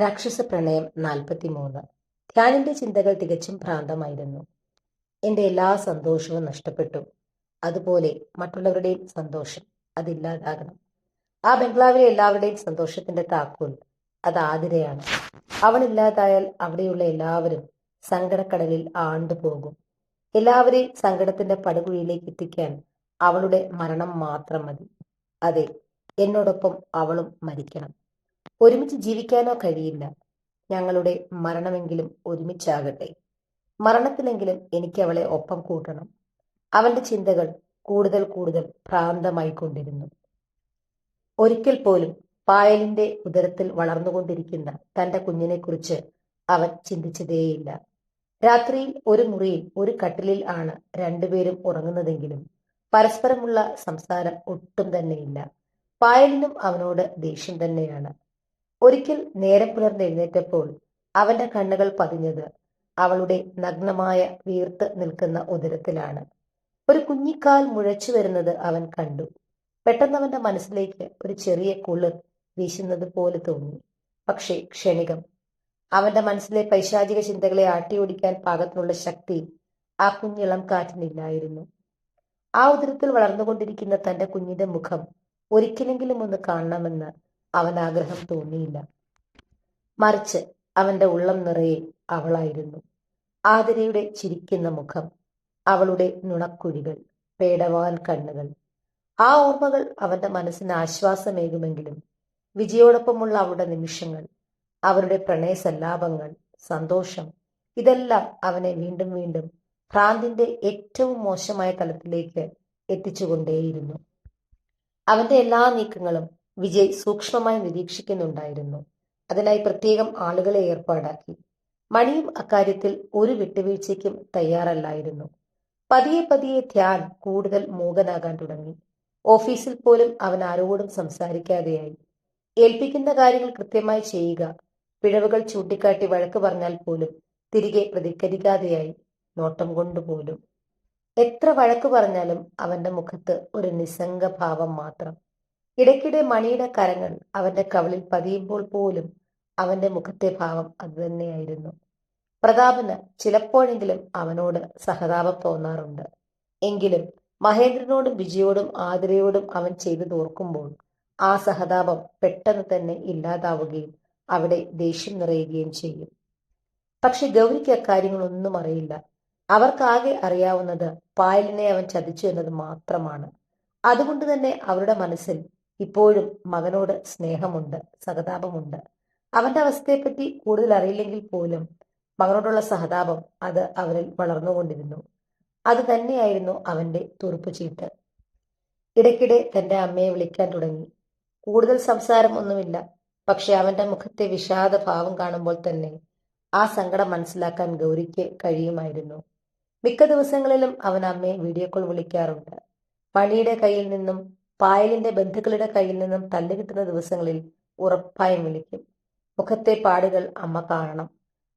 രാക്ഷസ പ്രണയം നാൽപ്പത്തിമൂന്ന് ധ്യാനിന്റെ ചിന്തകൾ തികച്ചും ഭ്രാന്തമായിരുന്നു. എന്റെ എല്ലാ സന്തോഷവും നഷ്ടപ്പെട്ടു. അതുപോലെ മറ്റുള്ളവരുടെയും സന്തോഷം അതില്ലാതാകണം. ആ ബംഗ്ലാവിലെ എല്ലാവരുടെയും സന്തോഷത്തിന്റെ താക്കോൽ അത് ആതിരയാണ്. അവളില്ലാതായാൽ അവിടെയുള്ള എല്ലാവരും സങ്കടക്കടലിൽ ആണ്ടുപോകും. എല്ലാവരെയും സങ്കടത്തിന്റെ പടുകുഴിയിലേക്ക് എത്തിക്കാൻ അവളുടെ മരണം മാത്രം മതി. അതെ എന്നോടൊപ്പം അവളും മരിക്കണം. ഒരുമിച്ച് ജീവിക്കാനോ കഴിയില്ല. ഞങ്ങളുടെ മരണമെങ്കിലും ഒരുമിച്ചാകട്ടെ. മരണത്തിലെങ്കിലും എനിക്ക് അവളെ ഒപ്പം കൂട്ടണം. അവന്റെ ചിന്തകൾ കൂടുതൽ കൂടുതൽ ഭ്രാന്തമായിക്കൊണ്ടിരുന്നു ഒരിക്കൽ പോലും പായലിന്റെ ഉദരത്തിൽ വളർന്നുകൊണ്ടിരിക്കുന്ന തന്റെ കുഞ്ഞിനെക്കുറിച്ച് അവൻ ചിന്തിച്ചതേയില്ല. രാത്രിയിൽ ഒരു മുറിയിൽ ഒരു കട്ടിലിൽ ആണ് രണ്ടുപേരും ഉറങ്ങുന്നതെങ്കിലും പരസ്പരമുള്ള സംസാരം ഒട്ടും തന്നെയില്ല. പായലിനും അവനോട് ദേഷ്യം തന്നെയാണ്. ഒരിക്കൽ നേരം പുലർന്നെഴുന്നേറ്റപ്പോൾ അവന്റെ കണ്ണുകൾ പതിഞ്ഞത് അവളുടെ നഗ്നമായ വീർത്ത് നിൽക്കുന്ന ഉദരത്തിലാണ്. ഒരു കുഞ്ഞിക്കാൽ മുഴച്ചു വരുന്നത് അവൻ കണ്ടു. പെട്ടെന്ന് അവന്റെ മനസ്സിലേക്ക് ഒരു ചെറിയ കുളിർ വീശുന്നത് പോലെ തോന്നി. പക്ഷേ ക്ഷണികം. അവന്റെ മനസ്സിലെ പൈശാചിക ചിന്തകളെ ആട്ടിയോടിക്കാൻ പാകത്തിനുള്ള ശക്തി ആ കുഞ്ഞിളം കാറ്റിനില്ലായിരുന്നു. ആ ഉദരത്തിൽ വളർന്നുകൊണ്ടിരിക്കുന്ന തന്റെ കുഞ്ഞിന്റെ മുഖം ഒരിക്കലെങ്കിലും ഒന്ന് കാണണമെന്ന് അവൻ ആഗ്രഹം തോന്നിയില്ല. മറിച്ച് അവന്റെ ഉള്ളം നിറയെ അവളായിരുന്നു. ആതിരയുടെ ചിരിക്കുന്ന മുഖം അവളുടെ നുണക്കുഴികൾ പേടവാൻ കണ്ണുകൾ. ആ ഓർമ്മകൾ അവന്റെ മനസ്സിന് ആശ്വാസമേകുമെങ്കിലും വിജയോടൊപ്പമുള്ള അവളുടെ നിമിഷങ്ങൾ അവരുടെ പ്രണയസല്ലാപങ്ങൾ സന്തോഷം ഇതെല്ലാം അവനെ വീണ്ടും വീണ്ടും ഭ്രാന്തിന്റെ ഏറ്റവും മോശമായ തലത്തിലേക്ക് എത്തിച്ചുകൊണ്ടേയിരുന്നു. അവന്റെ എല്ലാ നീക്കങ്ങളും വിജയ് സൂക്ഷ്മമായി നിരീക്ഷിക്കുന്നുണ്ടായിരുന്നു. അതിനായി പ്രത്യേകം ആളുകളെ ഏർപ്പാടാക്കി. മണിയും അക്കാര്യത്തിൽ ഒരു വിട്ടുവീഴ്ചയ്ക്കും തയ്യാറല്ലായിരുന്നു. പതിയെ പതിയെ ധ്യാൻ കൂടുതൽ മൂകനാകാൻ തുടങ്ങി. ഓഫീസിൽ പോലും അവൻ ആരോടും സംസാരിക്കാതെയായി. ഏൽപ്പിക്കുന്ന കാര്യങ്ങൾ കൃത്യമായി ചെയ്യുക പിഴവുകൾ ചൂണ്ടിക്കാട്ടി വഴക്ക് പറഞ്ഞാൽ പോലും തിരികെ പ്രതികരിക്കാതെയായി നോട്ടം കൊണ്ടുപോലും എത്ര വഴക്ക് പറഞ്ഞാലും അവന്റെ മുഖത്ത് ഒരു നിസ്സംഗ ഭാവം മാത്രം. ഇടയ്ക്കിടെ മണിയുടെ കരങ്ങൾ അവന്റെ കവളിൽ പതിയുമ്പോൾ പോലും അവന്റെ മുഖത്തെ ഭാവം അതുതന്നെയായിരുന്നു പ്രതാപന് ചിലപ്പോഴെങ്കിലും അവനോട് സഹതാപം തോന്നാറുണ്ട്. എങ്കിലും മഹേന്ദ്രനോടും വിജയോടും ആതിരയോടും അവൻ ചെയ്തു തോർക്കുമ്പോൾ ആ സഹതാപം പെട്ടെന്ന് തന്നെ ഇല്ലാതാവുകയും അവിടെ ദേഷ്യം നിറയുകയും ചെയ്യും. പക്ഷെ ഗൗരിക്ക് അക്കാര്യങ്ങളൊന്നും അറിയില്ല. അവർക്കാകെ അറിയാവുന്നത് പായലിനെ അവൻ ചതിച്ചു എന്നത് മാത്രമാണ്. അതുകൊണ്ട് തന്നെ അവരുടെ മനസ്സിൽ ഇപ്പോഴും മകനോട് സ്നേഹമുണ്ട് സഹതാപമുണ്ട്. അവന്റെ അവസ്ഥയെപ്പറ്റി കൂടുതൽ അറിയില്ലെങ്കിൽ പോലും മകനോടുള്ള സഹതാപം അത് അവരിൽ വളർന്നുകൊണ്ടിരുന്നു. അത് തന്നെയായിരുന്നു അവന്റെ തുറുപ്പ് ചീട്ട്. ഇടയ്ക്കിടെ തന്റെ അമ്മയെ വിളിക്കാൻ തുടങ്ങി. കൂടുതൽ സംസാരം ഒന്നുമില്ല പക്ഷെ അവന്റെ മുഖത്തെ വിഷാദ ഭാവം കാണുമ്പോൾ തന്നെ ആ സങ്കടം മനസ്സിലാക്കാൻ ഗൗരിക്ക് കഴിയുമായിരുന്നു. മിക്ക ദിവസങ്ങളിലും അവൻ അമ്മയെ വീഡിയോ കോൾ വിളിക്കാറുണ്ട്. പണിയുടെ കയ്യിൽ നിന്നും പായലിന്റെ ബന്ധുക്കളുടെ കയ്യിൽ നിന്നും തല്ല് കിട്ടുന്ന ദിവസങ്ങളിൽ ഉറപ്പായും വിളിക്കും. മുഖത്തെ പാടുകൾ അമ്മ കാണണം.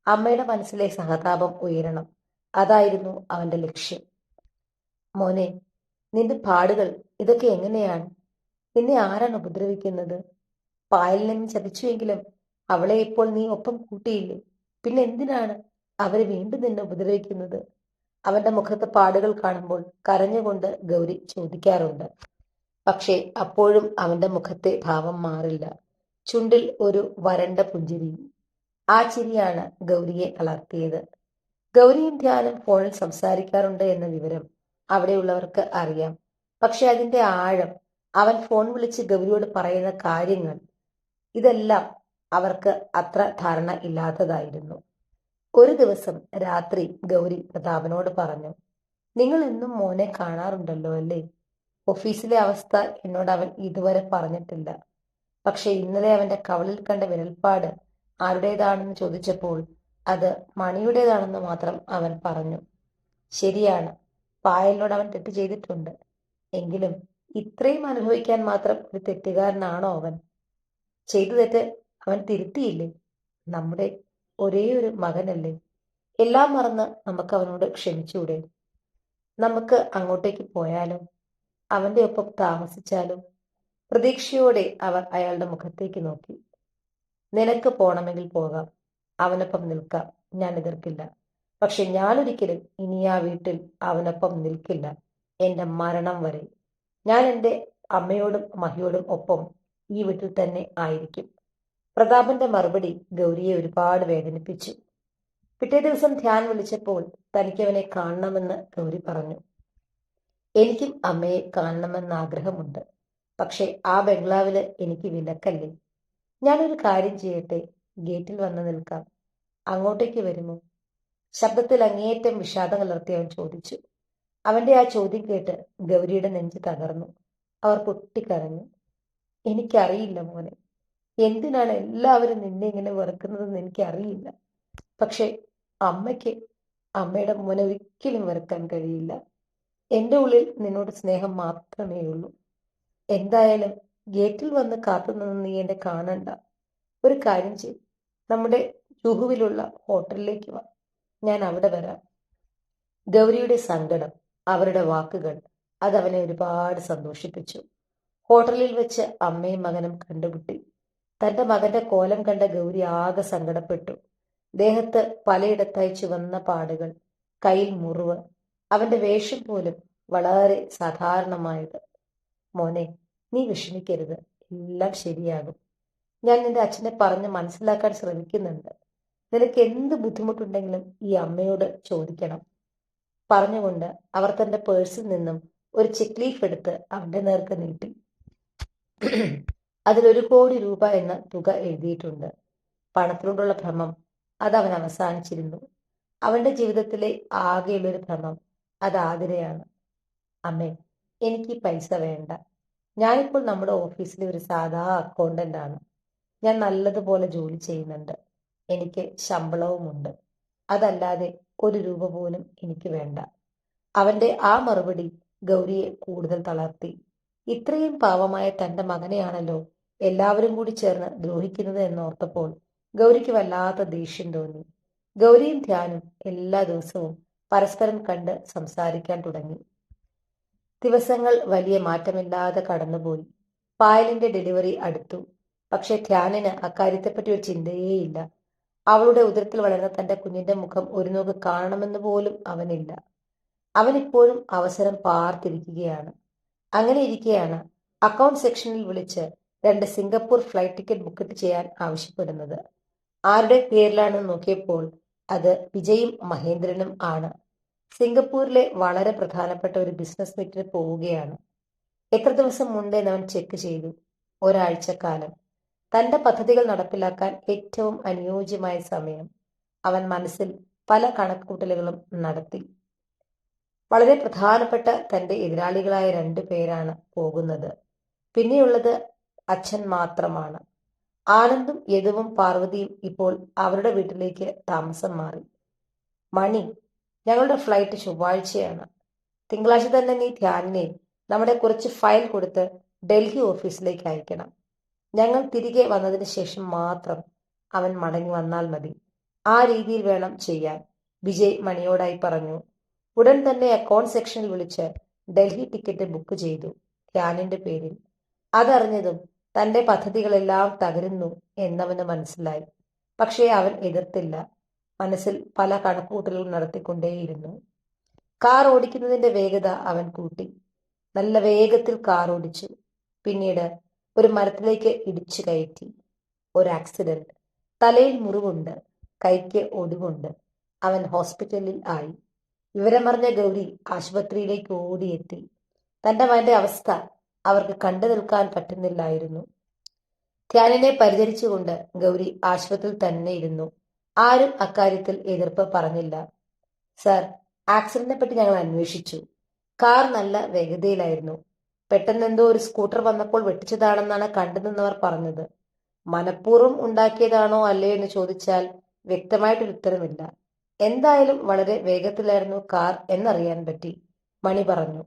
അമ്മയുടെ മനസ്സിലെ സഹതാപം ഉയരണം. അതായിരുന്നു അവന്റെ ലക്ഷ്യം. മോനെ നിന്റെ പാടുകൾ ഇതൊക്കെ എങ്ങനെയാണ്? നിന്നെ ആരാണ് ഉപദ്രവിക്കുന്നത്? പായലിനെ ചതിച്ചുവെങ്കിലും അവളെ ഇപ്പോൾ നീ ഒപ്പം കൂട്ടിയില്ലേ? പിന്നെ എന്തിനാണ് അവരെ വീണ്ടും നിന്നെ ഉപദ്രവിക്കുന്നത്? അവന്റെ മുഖത്ത് പാടുകൾ കാണുമ്പോൾ കരഞ്ഞുകൊണ്ട് ഗൗരി ചോദിക്കാറുണ്ട്. പക്ഷേ അപ്പോഴും അവന്റെ മുഖത്തെ ഭാവം മാറില്ല. ചുണ്ടിൽ ഒരു വരണ്ട പുഞ്ചിരിയും. ആ ചിരിയാണ് ഗൗരിയെ തളർത്തിയത് ഗൗരിയും ധ്യാനും ഫോണിൽ സംസാരിക്കാറുണ്ട് എന്ന വിവരം അവിടെയുള്ളവർക്ക് അറിയാം. പക്ഷെ അതിന്റെ ആഴം അവൻ ഫോൺ വിളിച്ച് ഗൗരിയോട് പറയുന്ന കാര്യങ്ങൾ ഇതെല്ലാം അവർക്ക് അത്ര ധാരണ ഇല്ലാത്തതായിരുന്നു. ഒരു ദിവസം രാത്രി ഗൗരി പ്രതാപനോട് പറഞ്ഞു നിങ്ങൾ എന്നും മോനെ കാണാറുണ്ടല്ലോ അല്ലേ? ഓഫീസിലെ അവസ്ഥ എന്നോട് അവൻ ഇതുവരെ പറഞ്ഞിട്ടില്ല. പക്ഷെ ഇന്നലെ അവന്റെ കവളിൽ കണ്ട വിരൽപ്പാട് ആരുടേതാണെന്ന് ചോദിച്ചപ്പോൾ അത് മണിയുടേതാണെന്ന് മാത്രം അവൻ പറഞ്ഞു. ശരിയാണ് പായലിനോട് അവൻ തെറ്റ് ചെയ്തിട്ടുണ്ട്. എങ്കിലും ഇത്രയും അനുഭവിക്കാൻ മാത്രം ഒരു തെറ്റുകാരനാണോ അവൻ? ചെയ്തു തെറ്റ് അവൻ തിരുത്തിയില്ലേ? നമ്മുടെ ഒരേ ഒരു മകനല്ലേ? എല്ലാം മറന്ന് നമുക്ക് അവനോട് ക്ഷമിച്ചൂടെ? നമുക്ക് അങ്ങോട്ടേക്ക് പോയാലോ? അവന്റെ ഒപ്പം താമസിച്ചാലും പ്രതീക്ഷയോടെ അവർ അയാളുടെ മുഖത്തേക്ക് നോക്കി. നിനക്ക് പോണമെങ്കിൽ പോകാം. അവനൊപ്പം നിൽക്കാം. ഞാൻ എതിർക്കില്ല. പക്ഷെ ഞാനൊരിക്കലും ഇനി ആ വീട്ടിൽ അവനൊപ്പം നിൽക്കില്ല. എന്റെ മരണം വരെ. ഞാൻ എന്റെ അമ്മയോടും മഹിയോടും ഒപ്പം ഈ വീട്ടിൽ തന്നെ ആയിരിക്കും. പ്രതാപന്റെ മറുപടി ഗൗരിയെ ഒരുപാട് വേദനിപ്പിച്ചു. പിറ്റേ ദിവസം ധ്യാൻ വിളിച്ചപ്പോൾ തനിക്കവനെ കാണണമെന്ന് ഗൗരി പറഞ്ഞു. എനിക്കും അമ്മയെ കാണണമെന്ന് ആഗ്രഹമുണ്ട് പക്ഷെ ആ ബംഗ്ലാവിൽ എനിക്ക് വിലക്കല്ലേ? ഞാനൊരു കാര്യം ചെയ്യട്ടെ? ഗേറ്റിൽ വന്ന് നിൽക്കാം. അങ്ങോട്ടേക്ക് വരുമോ? ശബ്ദത്തിൽ അങ്ങേയറ്റം വിഷാദം കലർത്തി അവൻ ചോദിച്ചു. അവന്റെ ആ ചോദ്യം കേട്ട് ഗൗരിയുടെ നെഞ്ച് തകർന്നു. അവർ പൊട്ടിക്കരഞ്ഞു. എനിക്കറിയില്ല മോനെ. എന്തിനാണ് എല്ലാവരും നിന്നെ ഇങ്ങനെ വെറുക്കുന്നതെന്ന് എനിക്കറിയില്ല. പക്ഷെ അമ്മയ്ക്ക് അമ്മയുടെ മോനെ ഒരിക്കലും വെറുക്കാൻ കഴിയില്ല. എന്റെ ഉള്ളിൽ നിന്നോട് സ്നേഹം മാത്രമേ ഉള്ളൂ. എന്തായാലും ഗേറ്റിൽ വന്ന് കാത്തു കാത്തുനിന്ന് നീ എന്നെ കാണണ്ട. ഒരു കാര്യം ചെയ്യും. നമ്മുടെ ജുഹുവിലുള്ള ഹോട്ടലിലേക്ക് വാ. ഞാൻ അവിടെ വരാം. ഗൗരിയുടെ സങ്കടം അവരുടെ വാക്കുകൾ അതവനെ ഒരുപാട് സന്തോഷിപ്പിച്ചു. ഹോട്ടലിൽ വെച്ച് അമ്മയും മകനും കണ്ടുമുട്ടി. തന്റെ മകന്റെ കോലം കണ്ട ഗൗരി ആകെ സങ്കടപ്പെട്ടു. ദേഹത്ത് പലയിടത്തായി ചുവന്ന പാടുകൾ കയ്യിൽ മുറിവ് അവന്റെ വേഷം പോലും വളരെ സാധാരണമായത്. മോനെ നീ വിഷമിക്കരുത്. എല്ലാം ശരിയാകും. ഞാൻ നിന്റെ അച്ഛനെ പറഞ്ഞ് മനസ്സിലാക്കാൻ ശ്രമിക്കുന്നുണ്ട്. നിനക്ക് എന്ത് ബുദ്ധിമുട്ടുണ്ടെങ്കിലും ഈ അമ്മയോട് ചോദിക്കണം. പറഞ്ഞുകൊണ്ട് അവർ തന്റെ പേഴ്സിൽ നിന്നും ഒരു ചെക്ക് ലീഫ് എടുത്ത് അവന്റെ നേർക്ക് നീട്ടി. അതിൽ ഒരു കോടി രൂപ എന്ന തുക എഴുതിയിട്ടുണ്ട്. പണത്തിനോടുള്ള ഭ്രമം അത് അവൻ അവസാനിച്ചിരുന്നു. അവന്റെ ജീവിതത്തിലെ ആകെയുള്ളൊരു ഭ്രമം അത് ആതിരയാണ്. അമ്മേ എനിക്ക് ഈ പൈസ വേണ്ട. ഞാനിപ്പോൾ നമ്മുടെ ഓഫീസിലെ ഒരു സാധാ അക്കൗണ്ടന്റ് ആണ്. ഞാൻ നല്ലതുപോലെ ജോലി ചെയ്യുന്നുണ്ട്. എനിക്ക് ശമ്പളവുമുണ്ട്. അതല്ലാതെ ഒരു രൂപ പോലും എനിക്ക് വേണ്ട. അവന്റെ ആ മറുപടി ഗൗരിയെ കൂടുതൽ തളർത്തി. ഇത്രയും പാവമായ തന്റെ മകനെയാണല്ലോ എല്ലാവരും കൂടി ചേർന്ന് ദ്രോഹിക്കുന്നത് എന്നോർത്തപ്പോൾ ഗൗരിക്ക് വല്ലാത്ത ദേഷ്യം തോന്നി. ഗൗരിയും ധ്യാനും എല്ലാ ദിവസവും പരസ്പരം കണ്ട് സംസാരിക്കാൻ തുടങ്ങി. ദിവസങ്ങൾ വലിയ മാറ്റമില്ലാതെ കടന്നുപോയി. പായലിന്റെ ഡെലിവറി അടുത്തു. പക്ഷെ ധ്യാനിന് അക്കാര്യത്തെപ്പറ്റി ഒരു ചിന്തയേയില്ല. അവളുടെ ഉദരത്തിൽ വളർന്ന തന്റെ കുഞ്ഞിന്റെ മുഖം ഒരു നോക്ക് കാണണമെന്ന് പോലും അവനില്ല. അവനിപ്പോഴും അവസരം പാർത്തിരിക്കുകയാണ്. അങ്ങനെ ഇരിക്കെയാണ് അക്കൗണ്ട് സെക്ഷനിൽ വിളിച്ച് രണ്ട് സിംഗപ്പൂർ ഫ്ലൈറ്റ് ടിക്കറ്റ് ബുക്ക് ചെയ്യാൻ ആവശ്യപ്പെടുന്നത്. ആരുടെ പേരിലാണെന്ന് നോക്കിയപ്പോൾ അത് വിജയും മഹേന്ദ്രനും ആണ്. സിംഗപ്പൂരിലെ വളരെ പ്രധാനപ്പെട്ട ഒരു ബിസിനസ് മീറ്റിന് പോവുകയാണ്. എത്ര ദിവസം മുൻപെന്ന് അവൻ ചെക്ക് ചെയ്തു. ഒരാഴ്ചക്കാലം. തന്റെ പദ്ധതികൾ നടപ്പിലാക്കാൻ ഏറ്റവും അനുയോജ്യമായ സമയം അവൻ മനസ്സിൽ പല കണക്കുകൂട്ടലുകളും നടത്തി. വളരെ പ്രധാനപ്പെട്ട തന്റെ എതിരാളികളായ രണ്ടു പേരാണ് പോകുന്നത്. പിന്നെയുള്ളത് അച്ഛൻ മാത്രമാണ്. ആനന്ദും യദുവും പാർവതിയും ഇപ്പോൾ അവരുടെ വീട്ടിലേക്ക് താമസം മാറി. മണി ഞങ്ങളുടെ ഫ്ലൈറ്റ് ചൊവ്വാഴ്ചയാണ്. തിങ്കളാഴ്ച തന്നെ നീ ധ്യാനിനെ നമ്മുടെ കുറച്ച് ഫയൽ കൊടുത്ത് ഡൽഹി ഓഫീസിലേക്ക് അയക്കണം. ഞങ്ങൾ തിരികെ വന്നതിന് ശേഷം മാത്രം അവൻ മടങ്ങി വന്നാൽ മതി. ആ രീതിയിൽ വേണം ചെയ്യാൻ. വിജയ് മണിയോടായി പറഞ്ഞു. ഉടൻ തന്നെ അക്കൗണ്ട് സെക്ഷനിൽ വിളിച്ച് ഡൽഹി ടിക്കറ്റ് ബുക്ക് ചെയ്തു. ധ്യാനിന്റെ പേരിൽ. അതറിഞ്ഞതും തന്റെ പദ്ധതികളെല്ലാം തകരുന്നു എന്നവന് മനസ്സിലായി. പക്ഷേ അവൻ എതിർത്തില്ല. മനസ്സിൽ പല കണക്കുകൂട്ടലുകൾ നടത്തിക്കൊണ്ടേയിരുന്നു. കാർ ഓടിക്കുന്നതിന്റെ വേഗത അവൻ കൂട്ടി. നല്ല വേഗത്തിൽ കാർ ഓടിച്ചു. പിന്നീട് ഒരു മരത്തിലേക്ക് ഇടിച്ചു കയറ്റി. ഒരു ആക്സിഡന്റ് തലയിൽ മുറിവുണ്ട്. കൈക്ക് ഒടിവുണ്ട്. അവൻ ഹോസ്പിറ്റലിൽ ആയി. വിവരമറിഞ്ഞ ഗൗരി ആശുപത്രിയിലേക്ക് ഓടിയെത്തി. തന്റെ മകന്റെ അവസ്ഥ അവർക്ക് കണ്ടു നിൽക്കാൻ പറ്റുന്നില്ലായിരുന്നു. ധ്യാനിനെ പരിചരിച്ചുകൊണ്ട് ഗൗരി ആശുപത്രിയിൽ തന്നെ ഇരുന്നു. ആരും അക്കാര്യത്തിൽ എതിർപ്പ് പറഞ്ഞില്ല. സർ ആക്സിഡന്റിനെ പറ്റി ഞങ്ങൾ അന്വേഷിച്ചു. കാർ നല്ല വേഗതയിലായിരുന്നു. പെട്ടെന്ന് എന്തോ ഒരു സ്കൂട്ടർ വന്നപ്പോൾ വെട്ടിച്ചതാണെന്നാണ് കണ്ടുനിന്നവർ പറഞ്ഞത്. മനഃപൂർവം ഉണ്ടാക്കിയതാണോ അല്ലേ എന്ന് ചോദിച്ചാൽ വ്യക്തമായിട്ടൊരു ഉത്തരമില്ല. എന്തായാലും വളരെ വേഗത്തിലായിരുന്നു കാർ എന്നറിയാൻ പറ്റി മണി പറഞ്ഞു.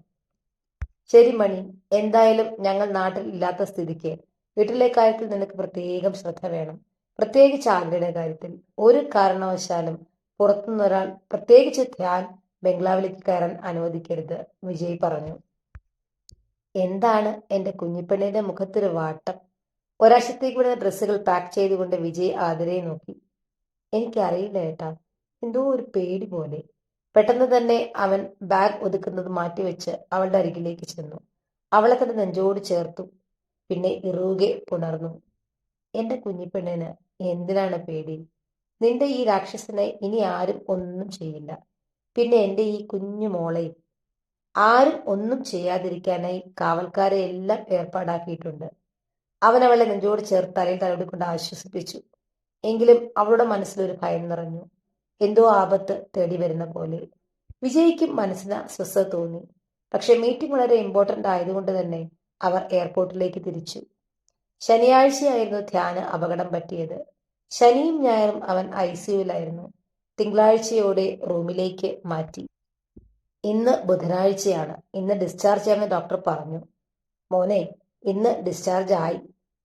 ശരി മണി. എന്തായാലും ഞങ്ങൾ നാട്ടിൽ ഇല്ലാത്ത സ്ഥിതിക്ക് വീട്ടിലെ കാര്യത്തിൽ നിനക്ക് പ്രത്യേകം ശ്രദ്ധ വേണം. പ്രത്യേകിച്ച് ആന്റിയുടെ കാര്യത്തിൽ? ഒരു കാരണവശാലും പുറത്തുനിന്നൊരാൾ പ്രത്യേകിച്ച് ധ്യാൻ ബംഗ്ലാവിലേക്ക് കയറാൻ അനുവദിക്കരുത് വിജയ് പറഞ്ഞു. എന്താണ് എന്റെ കുഞ്ഞിപ്പെണ്ണിന്റെ മുഖത്തൊരു വാട്ടം? ഒരാഴ്ചത്തേക്ക് വിടുന്ന ഡ്രസ്സുകൾ പാക്ക് ചെയ്തുകൊണ്ട് വിജയ് ആതിരയെ നോക്കി. എനിക്കറിയില്ല ഏട്ടാ എന്തോ ഒരു പേടി പോലെ. പെട്ടെന്ന് തന്നെ അവൻ ബാഗ് ഒതുക്കുന്നത് മാറ്റിവെച്ച് അവളുടെ അരികിലേക്ക് ചെന്നു. അവളെ തന്റെ നെഞ്ചോട് ചേർത്തു. പിന്നെ ഇറുകെ പുണർന്നു. എന്റെ കുഞ്ഞിപ്പെണ്ണിന് എന്തിനാണ് പേടി? നിന്റെ ഈ രാക്ഷസനെ ഇനി ആരും ഒന്നും ചെയ്യില്ല. പിന്നെ എന്റെ ഈ കുഞ്ഞു മോളെയും ആരും ഒന്നും ചെയ്യാതിരിക്കാനായി കാവൽക്കാരെ എല്ലാം ഏർപ്പാടാക്കിയിട്ടുണ്ട്. അവൻ അവളെ നെഞ്ചോട് ചേർത്ത് തലയിൽ തലോടിക്കൊണ്ട് ആശ്വസിപ്പിച്ചു. എങ്കിലും അവളുടെ മനസ്സിലൊരു ഭയം നിറഞ്ഞു. എന്തോ ആപത്ത് തേടി വരുന്ന പോലെ. വിജയിക്കും മനസ്സിന് സ്വസ്ഥ തോന്നി. പക്ഷെ മീറ്റിംഗ് വളരെ ഇമ്പോർട്ടന്റ് ആയതുകൊണ്ട് തന്നെ അവർ എയർപോർട്ടിലേക്ക് തിരിച്ചു. ശനിയാഴ്ചയായിരുന്നു ധ്യാന് അപകടം പറ്റിയത്. ശനിയും ഞായറും അവൻ ഐ സിയുലായിരുന്നു തിങ്കളാഴ്ചയോടെ റൂമിലേക്ക് മാറ്റി. ഇന്ന് ബുധനാഴ്ചയാണ്. ഇന്ന് ഡിസ്ചാർജ് ചെയ്യാമെന്ന് ഡോക്ടർ പറഞ്ഞു. മോനെ ഇന്ന് ഡിസ്ചാർജ് ആയി.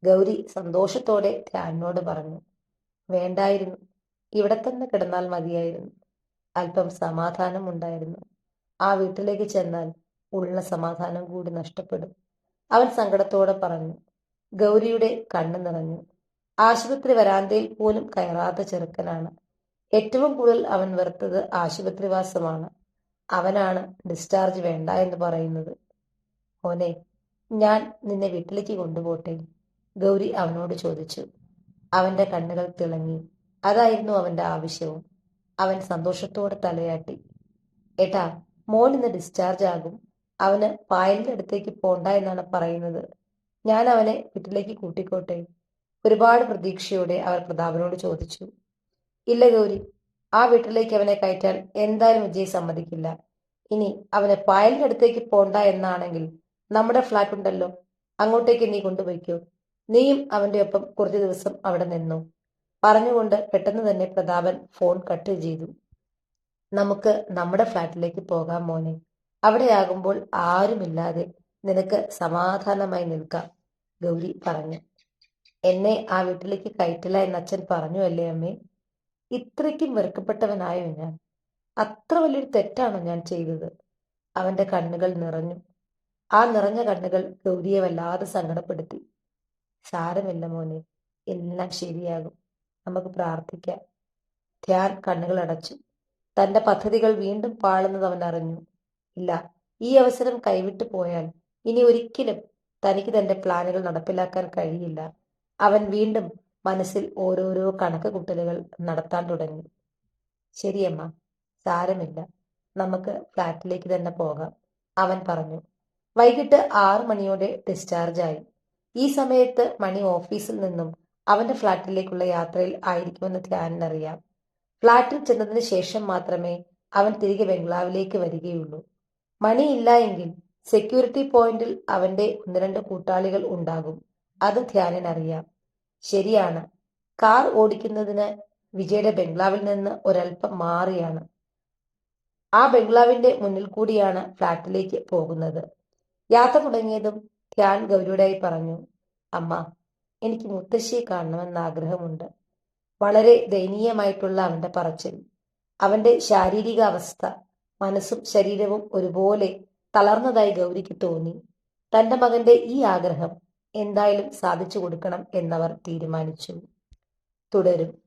ഗൗരി സന്തോഷത്തോടെ ധ്യാനോട് പറഞ്ഞു. വേണ്ടായിരുന്നു. ഇവിടെ തന്നെ കിടന്നാൽ മതിയായിരുന്നു. അല്പം സമാധാനം ഉണ്ടായിരുന്നു. ആ വീട്ടിലേക്ക് ചെന്നാൽ ഉള്ള സമാധാനം കൂടി നഷ്ടപ്പെടും. അവൻ സങ്കടത്തോടെ പറഞ്ഞു. ഗൗരിയുടെ കണ്ണു നിറഞ്ഞു. ആശുപത്രി വരാന്തയിൽ പോലും കയറാത്ത ചെറുക്കനാണ്. ഏറ്റവും കൂടുതൽ അവൻ വെറുത്തത് ആശുപത്രിവാസമാണ്. അവനാണ് ഡിസ്ചാർജ് വേണ്ട എന്ന് പറയുന്നത്. മോനെ ഞാൻ നിന്നെ വീട്ടിലേക്ക് കൊണ്ടുപോട്ടെ? ഗൗരി അവനോട് ചോദിച്ചു. അവന്റെ കണ്ണുകൾ തിളങ്ങി. അതായിരുന്നു അവന്റെ ആവശ്യവും. അവൻ സന്തോഷത്തോടെ തലയാട്ടി. ഏട്ടാ മോൻ ഇന്ന് ഡിസ്ചാർജ് ആകും. അവന് പായലിന്റെ അടുത്തേക്ക് പോണ്ട എന്നാണ് പറയുന്നത്. ഞാൻ അവനെ വീട്ടിലേക്ക് കൂട്ടിക്കോട്ടെ. ഒരുപാട് പ്രതീക്ഷയോടെ അവർ പ്രതാപനോട് ചോദിച്ചു. ഇല്ല ഗൗരി ആ വീട്ടിലേക്ക് അവനെ കയറ്റാൻ എന്തായാലും വിജയ് സമ്മതിക്കില്ല. ഇനി അവനെ പായലിന്റെ അടുത്തേക്ക് പോണ്ട എന്നാണെങ്കിൽ നമ്മുടെ ഫ്ലാറ്റ് ഉണ്ടല്ലോ. അങ്ങോട്ടേക്ക് നീ കൊണ്ടുപോയിക്കോ. നീയും അവന്റെ ഒപ്പം കുറച്ചു ദിവസം അവിടെ നിന്നു. പറഞ്ഞുകൊണ്ട് പെട്ടെന്ന് തന്നെ പ്രതാപൻ ഫോൺ കട്ട് ചെയ്തു. നമുക്ക് നമ്മുടെ ഫ്ലാറ്റിലേക്ക് പോകാം മോനെ. അവിടെയാകുമ്പോൾ ആരുമില്ലാതെ നിനക്ക് സമാധാനമായി നിൽക്കാം ഗൗരി പറഞ്ഞു. എന്നെ ആ വീട്ടിലേക്ക് കയറ്റില്ല എന്ന് അച്ഛൻ പറഞ്ഞു അല്ലേ അമ്മേ? ഇത്രയ്ക്കും വെറുക്കപ്പെട്ടവനായോ ഞാൻ? അത്ര വലിയൊരു തെറ്റാണോ ഞാൻ ചെയ്തത്? അവന്റെ കണ്ണുകൾ നിറഞ്ഞു. ആ നിറഞ്ഞ കണ്ണുകൾ ഗൗരിയെ വല്ലാതെ സങ്കടപ്പെടുത്തി. സാരമില്ല മോനെ. എല്ലാം ശരിയാകും. നമുക്ക് പ്രാർത്ഥിക്കാം. ധ്യാൻ കണ്ണുകൾ അടച്ചു. തന്റെ പദ്ധതികൾ വീണ്ടും പാളുന്നത് അവൻ അറിഞ്ഞു. ഇല്ല ഈ അവസരം കൈവിട്ടു പോയാൽ ഇനി ഒരിക്കലും തനിക്ക് തന്റെ പ്ലാനുകൾ നടപ്പിലാക്കാൻ കഴിയില്ല. അവൻ വീണ്ടും മനസ്സിൽ ഓരോരോ കണക്ക് കൂട്ടലുകൾ നടത്താൻ തുടങ്ങി. ശരിയമ്മ സാരമില്ല. നമുക്ക് ഫ്ലാറ്റിലേക്ക് തന്നെ പോകാം അവൻ പറഞ്ഞു. വൈകിട്ട് ആറു മണിയോടെ ഡിസ്ചാർജായി ഈ സമയത്ത് മണി ഓഫീസിൽ നിന്നും അവന്റെ ഫ്ളാറ്റിലേക്കുള്ള യാത്രയിൽ ആയിരിക്കുമെന്ന് ധ്യാനറിയാം ഫ്ളാറ്റിൽ ചെന്നതിന് ശേഷം മാത്രമേ അവൻ തിരികെ ബംഗ്ലാവിലേക്ക് വരികയുള്ളൂ. മണിയില്ല എങ്കിൽ സെക്യൂരിറ്റി പോയിന്റിൽ അവന്റെ ഒന്ന് രണ്ട് കൂട്ടാളികൾ ഉണ്ടാകും. അത് ധ്യാനിനറിയാം. ശരിയാണ്. കാർ ഓടിക്കുന്നതിന് വിജയുടെ ബംഗ്ലാവിൽ നിന്ന് ഒരൽപ്പം മാറിയാണ്. ആ ബംഗ്ലാവിന്റെ മുന്നിൽ കൂടിയാണ് ഫ്ളാറ്റിലേക്ക് പോകുന്നത്. യാത്ര തുടങ്ങിയതും ധ്യാൻ ഗൗരിയുടെ പറഞ്ഞു അമ്മ എനിക്ക് മുത്തശ്ശിയെ കാണണമെന്ന് ആഗ്രഹമുണ്ട്. വളരെ ദയനീയമായിട്ടുള്ള അവന്റെ പറച്ചിൽ. അവന്റെ ശാരീരിക അവസ്ഥ മനസ്സും ശരീരവും ഒരുപോലെ തളർന്നതായി ഗൗരിക്ക് തോന്നി. തന്റെ മകന്റെ ഈ ആഗ്രഹം എന്തായാലും സാധിച്ചു കൊടുക്കണം എന്നവർ തീരുമാനിച്ചു. തുടരും.